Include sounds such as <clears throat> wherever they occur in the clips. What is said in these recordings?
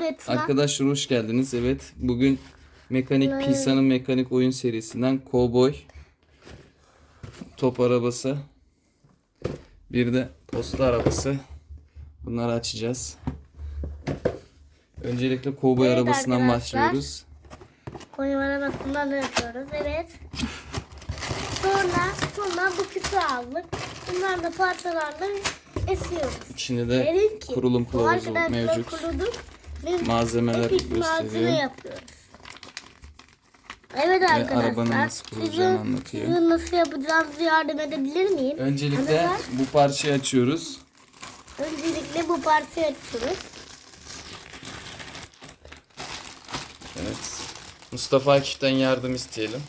Betna. Arkadaşlar hoş geldiniz. Evet bugün Mekanik Pisa'nın mekanik oyun serisinden Cowboy top arabası bir de posta arabası bunları açacağız. Öncelikle Cowboy Evet arabasından arkadaşlar. başlıyoruz. Koyun arabasından da yapıyoruz. Evet. Sonra sonra bu küpü aldık. Bunlar da parçalarla esiyoruz. İçinde de Derin kurulum kılavuzu mevcut. kuruduk. Biz Malzemeler epik malzeme gösteriyor. yapıyoruz. Evet arkadaşlar. arabanın nasıl kurulacağını sizin- anlatıyor. Sizin nasıl yapacağınızı yardım edebilir miyim? Öncelikle Anne bu parçayı açıyoruz. Öncelikle bu parçayı açıyoruz. Evet. Mustafa Akif'ten yardım isteyelim.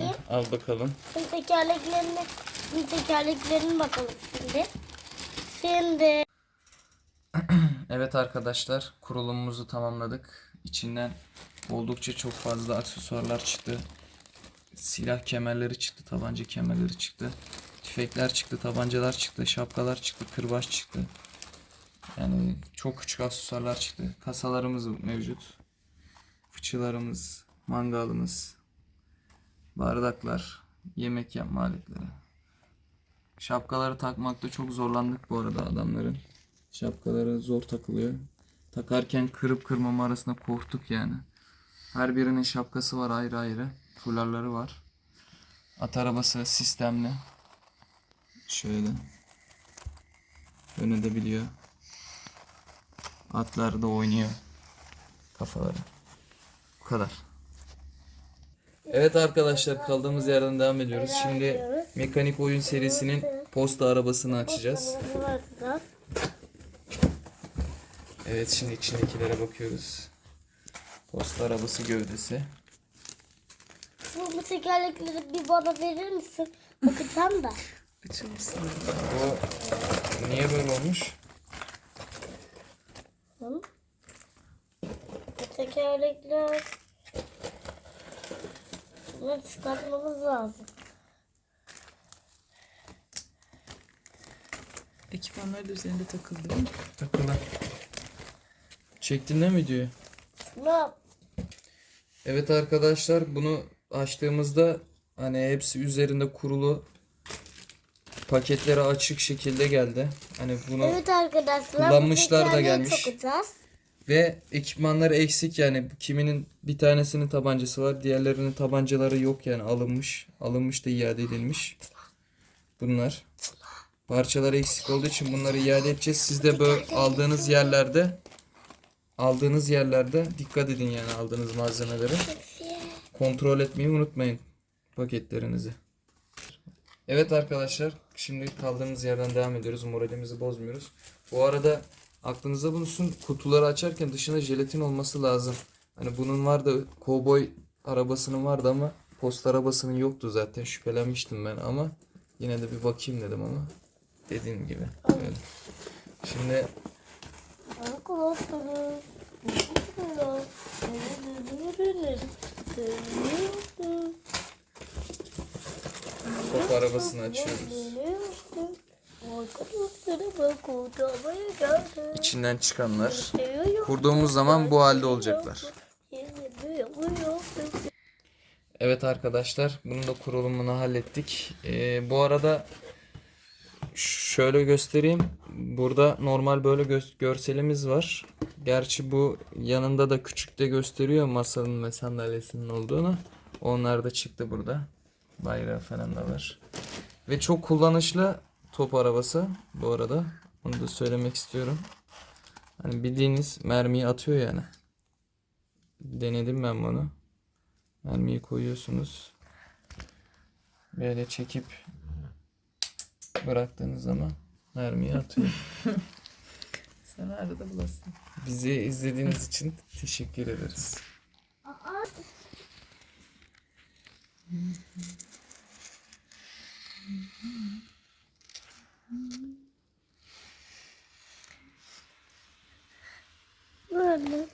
Bakayım. Al bakalım. Şimdi tekerleklerini, şimdi tekerleklerini bakalım şimdi. Şimdi <clears throat> Evet arkadaşlar kurulumumuzu tamamladık. İçinden oldukça çok fazla aksesuarlar çıktı. Silah kemerleri çıktı, tabanca kemerleri çıktı. Tüfekler çıktı, tabancalar çıktı, şapkalar çıktı, kırbaç çıktı. Yani çok küçük aksesuarlar çıktı. Kasalarımız mevcut. Fıçılarımız, mangalımız, bardaklar, yemek yapma aletleri. Şapkaları takmakta çok zorlandık bu arada adamların. Şapkaları zor takılıyor. Takarken kırıp kırmama arasında korktuk yani. Her birinin şapkası var ayrı ayrı. Fularları var. At arabası sistemli. Şöyle. Yönetebiliyor. Atlar da oynuyor. Kafaları. Bu kadar. Evet arkadaşlar kaldığımız yerden devam ediyoruz. Şimdi mekanik oyun serisinin posta arabasını açacağız. Evet şimdi içindekilere bakıyoruz. Posta arabası gövdesi. Bu, bu tekerlekleri bir bana verir misin? Bakacağım da. <laughs> Bu niye böyle olmuş? Hı? Tekerlekler Bunları çıkartmamız lazım. Ekipmanları da üzerinde takıldı değil mi? Takılı. Çektin mi videoyu? Ne? Evet arkadaşlar bunu açtığımızda hani hepsi üzerinde kurulu paketleri açık şekilde geldi. Hani bunu Evet arkadaşlar. kullanmışlar bu da gelmiş. Sokacağız. Ve ekipmanları eksik yani. Kiminin bir tanesinin tabancası var diğerlerinin tabancaları yok yani. Alınmış alınmış da iade edilmiş. Bunlar. Parçaları eksik olduğu için bunları iade edeceğiz. Siz de böyle aldığınız yerlerde aldığınız yerlerde dikkat edin yani aldığınız malzemeleri. Kontrol etmeyi unutmayın paketlerinizi. Evet arkadaşlar şimdi kaldığımız yerden devam ediyoruz. Moralimizi bozmuyoruz. Bu arada aklınızda bulunsun kutuları açarken dışında jelatin olması lazım. Hani bunun vardı kovboy arabasının vardı ama post arabasının yoktu zaten şüphelenmiştim ben ama yine de bir bakayım dedim ama dediğim gibi. Evet. Şimdi top arabasını açıyoruz. Kurtarmaya geldim. İçinden çıkanlar kurduğumuz zaman bu halde olacaklar. Evet arkadaşlar bunun da kurulumunu hallettik. Ee, bu arada şöyle göstereyim. Burada normal böyle gö- görselimiz var. Gerçi bu yanında da küçük de gösteriyor masanın ve sandalyesinin olduğunu. Onlar da çıktı burada. Bayrağı falan da var. Ve çok kullanışlı top arabası bu arada. Onu da söylemek istiyorum. Hani bildiğiniz mermiyi atıyor yani. Denedim ben bunu. Mermiyi koyuyorsunuz. Böyle çekip bıraktığınız zaman mermiyi atıyor. <laughs> Sen arada bulasın. Bizi izlediğiniz için teşekkür ederiz. olabilir.